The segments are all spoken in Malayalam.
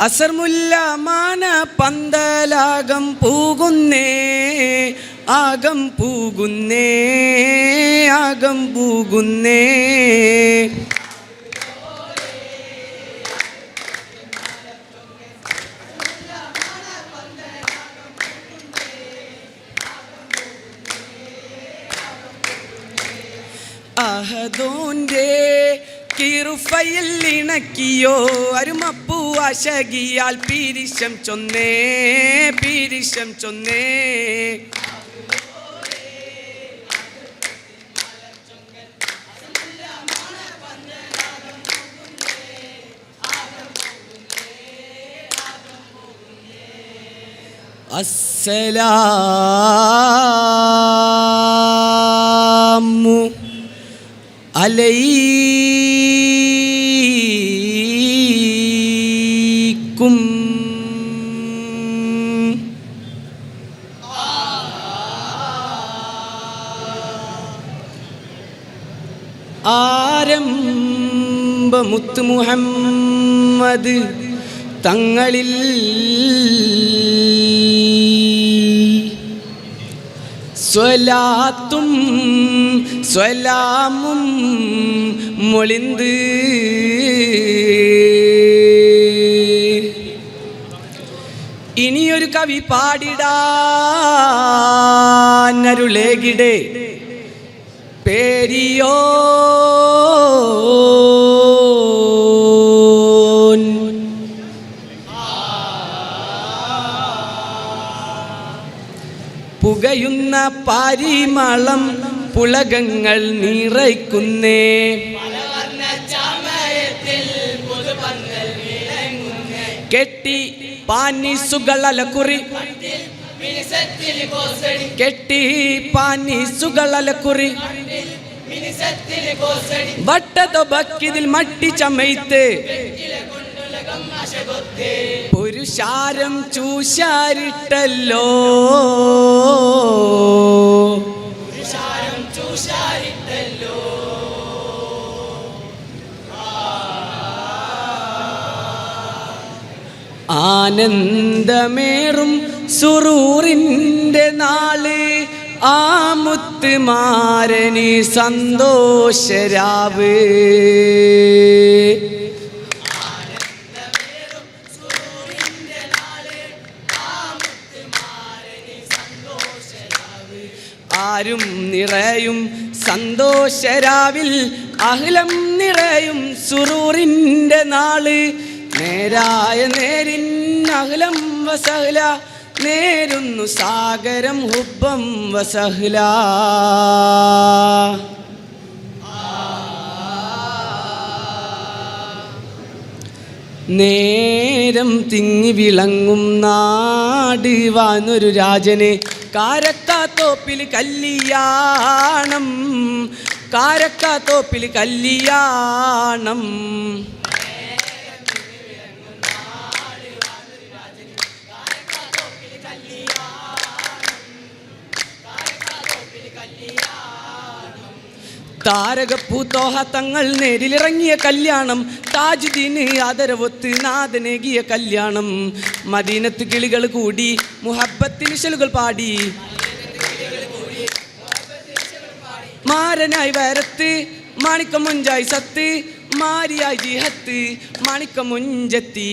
അസർമുല്ല മാന പന്തലാകം പൂകുന്നേ ആകം പൂകുന്നേ ആകം പൂകുന്നേ. അഹദോന്റെ കിറുഫയിൽ ഇണക്കിയോ? അരുമപ്പൂ അശകിയാൽ പീരിശം ചൊന്നേ പീരിശം ചൊന്നേ. അസ്സലാമു അലൈക്കും ആരംഭമുത്ത് മുഹമ്മദ് തങ്ങളിൽ. സ്വലാത്തും സ്വലാമും മൊളിന്ത്. ഇനിയൊരു കവി പാടിടാനരുളേകിടേ. പേരിയോ പുകയുന്ന പാരിമളം പുളകങ്ങൾ നിറയ്ക്കുന്നേ. കെട്ടി പാനീസുകളലക്കുറി കെട്ടി പാനീസുകളലക്കുറി വട്ടതോ ബക്കിതിൽ മട്ടി ചമയ്ത്ത്. പുരുഷാരം ചൂശാരിട്ടല്ലോ. ആനന്ദമേറും സുറൂറിന്റെ നാൾ. ആമുത്ത് മാരനി സന്തോഷരാവ്. നിറയും സന്തോഷരാവിൽ അഹ്ലം നിറയും സുറൂറിന്റെ നാൾ. നേരായ നേരിൻ അഹ്ലം വസഹ്ല നേരുന്നു സാഗരം ഹുബം വസഹ്ല. നേരം തിങ്ങി വിളങ്ങും നാട് വാനൊരു രാജന് കാരക്കാത്തോപ്പിൽ കല്യാണം. കാരക്കാത്തോപ്പിൽ കല്യാണം. താരകപ്പൂത്തോഹ തങ്ങൾ നേരിലിറങ്ങിയ കല്യാണം. താജുദ്ദീന് ആദരവൊത്ത് നാഥനേകിയ കല്യാണം. മദീനത്ത് കിളികൾ കൂടി മുഹബത്തിന് ശലുകൾ പാടി. മാരനായി വരത്ത് മാണിക്കമുഞ്ചായി സത്ത് മാരിയായി ജിഹത്ത് മാണിക്കമുഞ്ചത്തി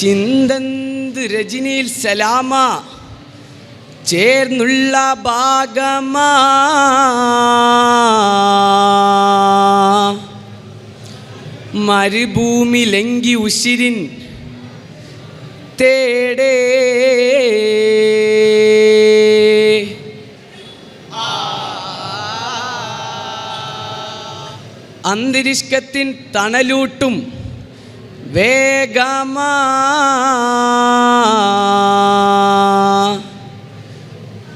ചിന്തന്ത് രജനിയിൽ സലാമ. ചേർന്നുള്ള ഭാഗമാ. മരുഭൂമി ലങ്കി ഉശിരിൻ തേടേ. അന്തരിഷ്കത്തിൻ തണലൂട്ടും വേഗമാ.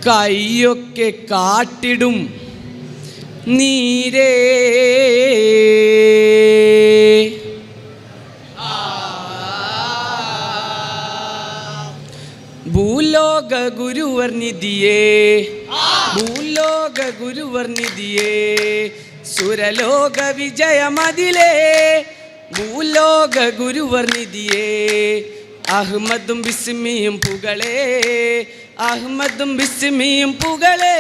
കൈയൊക്കെ കാട്ടിടും നീരേ. ഭൂലോക ഗുരുവർ നിധിയേ. ഭൂലോക ഗുരുവർ നിധിയേ. സുരലോക വിജയമതിലേ. ഭൂലോക ഗുരുവർ നിധിയേ. അഹ്മദും ബിസ്മിയും പുകളേ. അഹ്മദും ബിസ്മിയും പുകളേ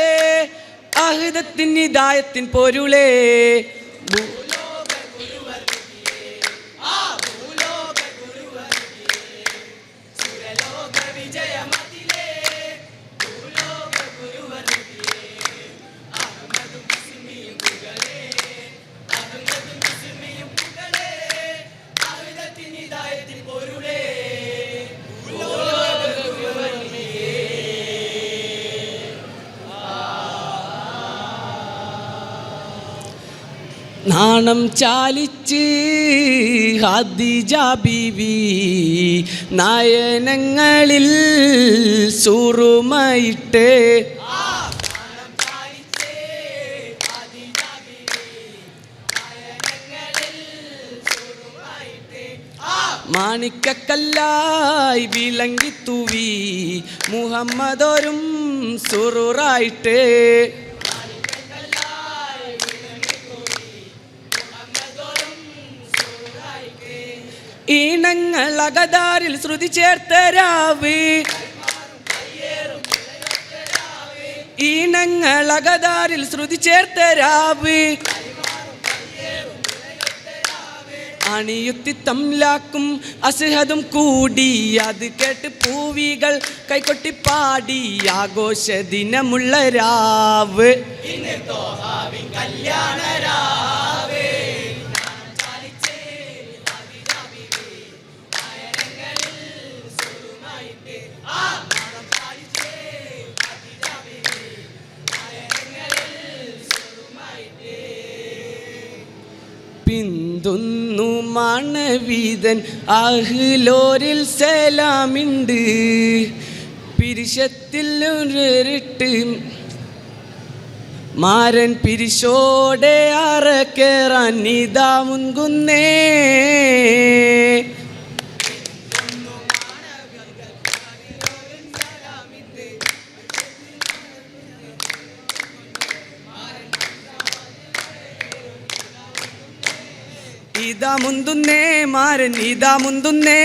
അഹിതത്തിൻ നിദായത്തിൻ പൊരുളേ. നാണം ചാലിച്ച് ഹദിജ ബിവി നയനങ്ങളിൽ സുറുമയിട്ട്. മാണിക്കക്കല്ലായി വിളങ്ങി തൂവി മുഹമ്മദോരും സുറുറായിട്ട്. ഈണങ്ങൾ അകതാരിൽ ശ്രുതി ചേർത്ത രാവ്. ഈണങ്ങൾ അകതാരിൽ ശ്രുതി ചേർത്ത രാവ്. അണിയുത്തി തംലാക്കും അസഹതും കൂടി. അത് കേട്ട് പൂവികൾ കൈകൊട്ടി പാടി. ആഘോഷ ദിനമുള്ള രാവ്. പിന്തുന്നു മണവീതൻ. അഹ്ലോരിൽ സലാമിണ്ട്. പിരിശത്തിൽ ഒരിട്ട് മാരൻ പിരിശോടെ അറക്കേറാൻ നിതാ മുൻകുന്നേ. నీదా ముందున్నే మారే నీదా ముందున్నే.